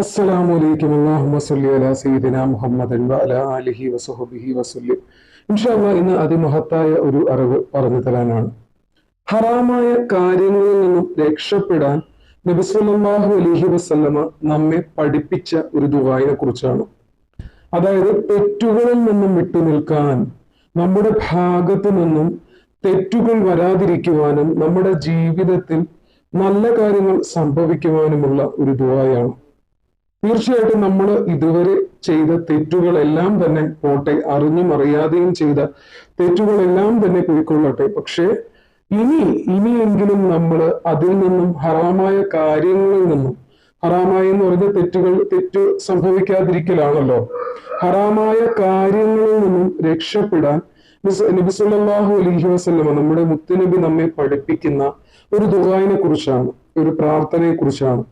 അസ്സലാമു അലൈക്കും. അല്ലാഹുമ്മ സല്ലി അലാ സയ്യിദിന മുഹമ്മദൻ വഅലാ ആലിഹി വസല്ലം. ഇൻഷാല്ലാ ഇന്ന് അതിമഹത്തായ ഒരു അറിവ് പറഞ്ഞു തരാനാണ്. ഹറാമായ കാര്യങ്ങളിൽ നിന്നും രക്ഷപ്പെടാൻ നബി സല്ലല്ലാഹു അലൈഹി വസല്ലമ നമ്മെ പഠിപ്പിച്ച ഒരു ദുബായിനെ കുറിച്ചാണ്. അതായത് തെറ്റുകളിൽ നിന്നും വിട്ടു നിൽക്കാൻ നമ്മുടെ ഭാഗത്തു നിന്നും തെറ്റുകൾ വരാതിരിക്കുവാനും നമ്മുടെ ജീവിതത്തിൽ നല്ല കാര്യങ്ങൾ സംഭവിക്കുവാനുമുള്ള ഒരു ദുആയാണ്. തീർച്ചയായിട്ടും നമ്മൾ ഇതുവരെ ചെയ്ത തെറ്റുകളെല്ലാം തന്നെ പോട്ടെ അറിഞ്ഞും അറിയാതെയും ചെയ്ത തെറ്റുകളെല്ലാം തന്നെ പോയിക്കൊള്ളട്ടെ. പക്ഷേ ഇനി ഇനിയെങ്കിലും നമ്മൾ അതിൽ നിന്നും ഹറാമായ കാര്യങ്ങളിൽ നിന്നും ഹറാമായ എന്ന് പറഞ്ഞ തെറ്റുകൾ തെറ്റ് സംഭവിക്കാതിരിക്കലാണല്ലോ. ഹറാമായ കാര്യങ്ങളിൽ നിന്നും രക്ഷപ്പെടാൻ നബി അലഹി വസല്ലമ നമ്മുടെ മുത്തുനബി നമ്മെ പഠിപ്പിക്കുന്ന ഒരു ദുബായിനെ കുറിച്ചാണ് ഒരു പ്രാർത്ഥനയെ കുറിച്ചാണ്.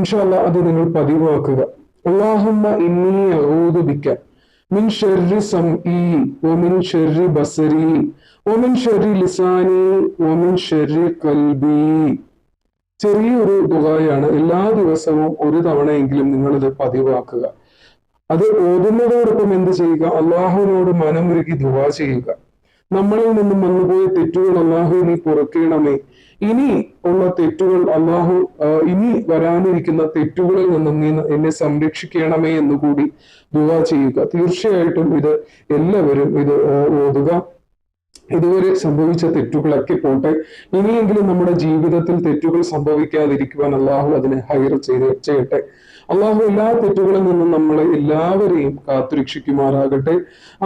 ഇൻഷാല്ല അത് നിങ്ങൾ പതിവാക്കുക. അള്ളാഹുമ്മ ഇന്നി ബിക മിൻ ഷർരി സംഇ ഒമിൻ ഷർരി ബസരി ഒമിൻ ഷർരി ലിസാനി ഒമിൻ ഷർരി കൽബി ചെറിയൊരു തുകയാണ് എല്ലാ ദിവസവും ഒരു തവണയെങ്കിലും നിങ്ങൾ ഇത് പതിവാക്കുക. അത് ഓതുന്നതോടൊപ്പം എന്ത് ചെയ്യുക? അള്ളാഹുവിനോട് മനമുരുകി ദുവാ ചെയ്യുക. നമ്മളിൽ നിന്നും വന്നുപോയ തെറ്റുകൾ അള്ളാഹു നീ ഇനി ഉള്ള തെറ്റുകൾ അള്ളാഹു ഇനി വരാനിരിക്കുന്ന തെറ്റുകളിൽ നിന്നും നീ എന്നെ സംരക്ഷിക്കണമേ എന്ന് കൂടി ദുവ ചെയ്യുക. തീർച്ചയായിട്ടും ഇത് എല്ലാവരും ഇത് ഓതുക. ഇതുവരെ സംഭവിച്ച തെറ്റുകളൊക്കെ പോട്ടെ. ഇനിയെങ്കിലും നമ്മുടെ ജീവിതത്തിൽ തെറ്റുകൾ സംഭവിക്കാതിരിക്കുവാൻ അള്ളാഹു അതിനെ ഹൈർ ചെയ്ത് ചെയ്യട്ടെ. അള്ളാഹു എല്ലാ തെറ്റുകളിൽ നിന്നും നമ്മളെ എല്ലാവരെയും കാത്തുരക്ഷിക്കുമാറാകട്ടെ.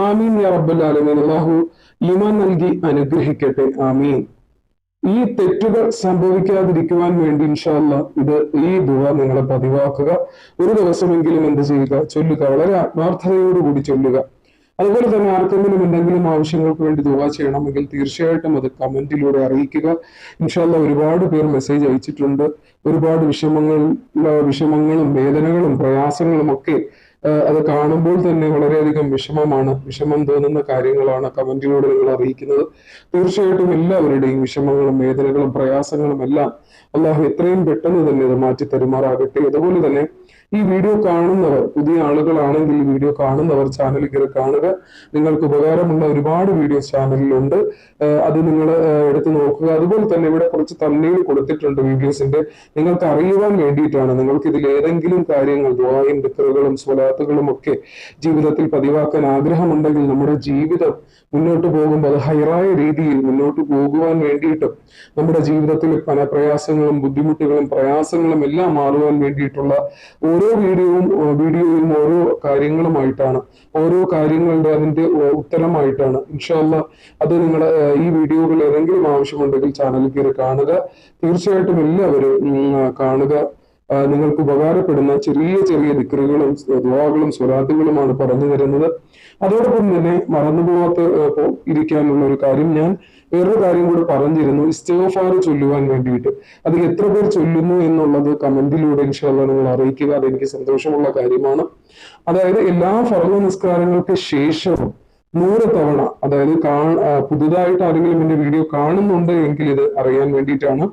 ആമീൻ യാ റബ്ബൽ അള്ളാഹു ഈമാൻ നൽകി അനുഗ്രഹിക്കട്ടെ. ആമീൻ. ഈ തെറ്റുകൾ സംഭവിക്കാതിരിക്കുവാൻ വേണ്ടി ഇൻഷാല്ല ഇത് ഈ ദുവ നിങ്ങളെ പതിവാക്കുക. ഒരു ദിവസമെങ്കിലും എന്ത് ചെയ്യുക? ചൊല്ലുക. വളരെ ആത്മാർത്ഥതയോടുകൂടി ചൊല്ലുക. അതുപോലെ തന്നെ ആർക്കെങ്കിലും എന്തെങ്കിലും ആവശ്യങ്ങൾക്ക് വേണ്ടി ദുവാ ചെയ്യണമെങ്കിൽ തീർച്ചയായിട്ടും അത് കമന്റിലൂടെ അറിയിക്കുക. ഇൻഷാല്ല ഒരുപാട് പേർ മെസ്സേജ് അയച്ചിട്ടുണ്ട്. ഒരുപാട് വിഷമങ്ങൾ വിഷമങ്ങളും വേദനകളും പ്രയാസങ്ങളും ഒക്കെ അത് കാണുമ്പോൾ തന്നെ വളരെയധികം വിഷമമാണ്. വിഷമം തോന്നുന്ന കാര്യങ്ങളാണ് കമന്റിലൂടെ നിങ്ങൾ അറിയിക്കുന്നത്. തീർച്ചയായിട്ടും എല്ലാവരുടെയും വിഷമങ്ങളും വേദനകളും പ്രയാസങ്ങളും എല്ലാം അള്ളാഹു എത്രയും പെട്ടെന്ന് തന്നെ അത് മാറ്റി തരുമാറാകട്ടെ അതുപോലെ തന്നെ ഈ വീഡിയോ കാണുന്നവർ പുതിയ ആളുകളാണെങ്കിൽ ഈ വീഡിയോ കാണുന്നവർ ചാനൽ കയറി കാണുക. നിങ്ങൾക്ക് ഉപകാരമുള്ള ഒരുപാട് വീഡിയോസ് ചാനലിലുണ്ട് അത് നിങ്ങൾ എടുത്തു നോക്കുക. അതുപോലെ തന്നെ ഇവിടെ കുറച്ച് തമ്മിൽ കൊടുത്തിട്ടുണ്ട് വീഡിയോസിന്റെ നിങ്ങൾക്ക് അറിയുവാൻ വേണ്ടിയിട്ടാണ് നിങ്ങൾക്ക് ഇതിൽ ഏതെങ്കിലും കാര്യങ്ങൾ ദ്വായും ദിക്കറുകളും സ്വലാത്തുകളും ഒക്കെ ജീവിതത്തിൽ പതിവാക്കാൻ ആഗ്രഹമുണ്ടെങ്കിൽ നമ്മുടെ ജീവിതം മുന്നോട്ട് പോകുമ്പോൾ അത് ഹൈറായ രീതിയിൽ മുന്നോട്ട് പോകുവാൻ വേണ്ടിയിട്ടും നമ്മുടെ ജീവിതത്തിൽ പല പ്രയാസങ്ങളും ബുദ്ധിമുട്ടുകളും പ്രയാസങ്ങളും എല്ലാം മാറുവാൻ വേണ്ടിയിട്ടുള്ള ഓരോ വീഡിയോയും വീഡിയോയും ഓരോ കാര്യങ്ങളുമായിട്ടാണ് ഓരോ കാര്യങ്ങളുടെ അതിന്റെ ഉത്തരമായിട്ടാണ്. ഇൻഷാല്ല അത് നിങ്ങൾ ഈ വീഡിയോകൾ ഏതെങ്കിലും ആവശ്യമുണ്ടെങ്കിൽ ചാനലിൽ കയറി കാണുക. തീർച്ചയായിട്ടും എല്ലാവരും കാണുക. നിങ്ങൾക്ക് ഉപകാരപ്പെടുന്ന ചെറിയ ചെറിയ ദിക്കറുകളും ദ്വാകളും സ്വലാത്തുകളുമാണ് പറഞ്ഞു തരുന്നത്. അതോടൊപ്പം തന്നെ മറന്നുപോകാത്ത ഇരിക്കാനുള്ള ഒരു കാര്യം ഞാൻ വേറൊരു കാര്യം കൂടെ പറഞ്ഞിരുന്നു. ഇസ്തേഫാർ ചൊല്ലുവാൻ വേണ്ടിയിട്ട്. അത് എത്ര പേർ ചൊല്ലുന്നു എന്നുള്ളത് കമന്റിലൂടെ ഇൻഷാല്ല നിങ്ങൾ അറിയിക്കുക. അതെനിക്ക് സന്തോഷമുള്ള കാര്യമാണ്. അതായത് എല്ലാ ഫർദ നിസ്കാരങ്ങൾക്ക് ശേഷം നൂറ് തവണ അതായത് കാ പുതുതായിട്ട് ആരെങ്കിലും എന്റെ വീഡിയോ കാണുന്നുണ്ട് എങ്കിൽ ഇത് അറിയാൻ വേണ്ടിയിട്ടാണ്.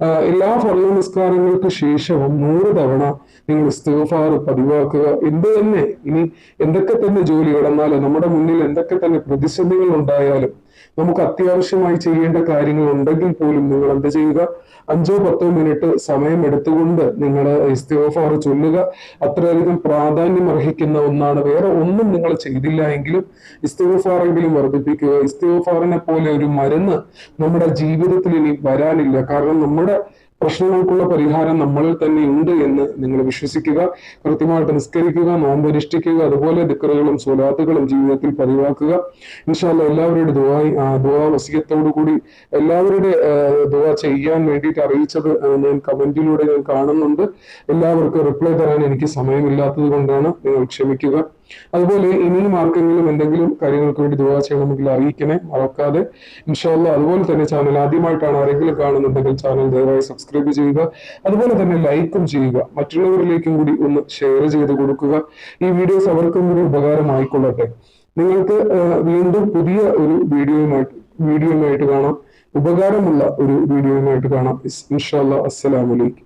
എല്ലാ ഫർദ നിസ്കാരങ്ങൾക്ക് ശേഷവും നൂറ് തവണ നിങ്ങൾ ഇസ്തഫാർ പതിവാക്കുക. എന്ത് തന്നെ? ഇനി എന്തൊക്കെ തന്നെ ജോലി കിടന്നാലും നമ്മുടെ മുന്നിൽ എന്തൊക്കെ തന്നെ പ്രതിസന്ധികൾ ഉണ്ടായാലും നമുക്ക് അത്യാവശ്യമായി ചെയ്യേണ്ട കാര്യങ്ങൾ ഉണ്ടെങ്കിൽ പോലും നിങ്ങൾ എന്ത് ചെയ്യുക? അഞ്ചോ പത്തോ മിനിറ്റ് സമയം എടുത്തുകൊണ്ട് നിങ്ങൾ ഇസ്തിഫാർ ചൊല്ലുക. അത്രയധികം പ്രാധാന്യം അർഹിക്കുന്ന ഒന്നാണ്. വേറെ ഒന്നും നിങ്ങൾ ചെയ്തില്ല എങ്കിലും ഇസ്തിഫാറെങ്കിലും വർദ്ധിപ്പിക്കുക. ഇസ്തിഫാറിനെ പോലെ ഒരു മരുന്ന് നമ്മുടെ ജീവിതത്തിൽ ഇനി വരാനില്ല. കാരണം നമ്മുടെ പ്രശ്നങ്ങൾക്കുള്ള പരിഹാരം നമ്മളിൽ തന്നെ ഉണ്ട് എന്ന് നിങ്ങൾ വിശ്വസിക്കുക കൃത്യമായിട്ട് നിസ്കരിക്കുക നോമ്പനുഷ്ഠിക്കുക അതുപോലെ ദിക്കറുകളും സ്വലാത്തുകളും ജീവിതത്തിൽ പതിവാക്കുക. ഇൻഷാല്ല എല്ലാവരുടെ ദുവായി ദുവാ വസീയത്തോടു കൂടി എല്ലാവരുടെ ദുവാ ചെയ്യാൻ വേണ്ടിയിട്ട് അറിയിച്ചത് ഞാൻ കമന്റിലൂടെ ഞാൻ കാണുന്നുണ്ട്. എല്ലാവർക്കും റിപ്ലൈ തരാൻ എനിക്ക് സമയമില്ലാത്തത് കൊണ്ടാണ് നിങ്ങൾ ക്ഷമിക്കുക. അതുപോലെ ഇനിയും ആർക്കെങ്കിലും എന്തെങ്കിലും കാര്യങ്ങൾക്ക് വേണ്ടി ദുവാ ചെയ്യണമെങ്കിൽ അറിയിക്കണേ മറക്കാതെ. ഇൻഷാല്ല അതുപോലെ തന്നെ ചാനൽ ആദ്യമായിട്ടാണ് ആരെങ്കിലും കാണുന്നുണ്ടെങ്കിൽ ചാനൽ ദയവായി സബ്സ്ക്രൈബ് ചെയ്യുക. അതുപോലെ തന്നെ ലൈക്കും ചെയ്യുക. മറ്റുള്ളവരിലേക്കും കൂടി ഒന്ന് ഷെയർ ചെയ്ത് കൊടുക്കുക. ഈ വീഡിയോസ് അവർക്കും കൂടി ഉപകാരമായിക്കൊള്ളട്ടെ. നിങ്ങൾക്ക് വീണ്ടും പുതിയ ഒരു വീഡിയോയുമായിട്ട് വീഡിയോയുമായിട്ട് കാണാം. ഉപകാരമുള്ള ഒരു വീഡിയോയുമായിട്ട് കാണാം. ഇൻഷാല്ല അസ്സലാമലൈക്കും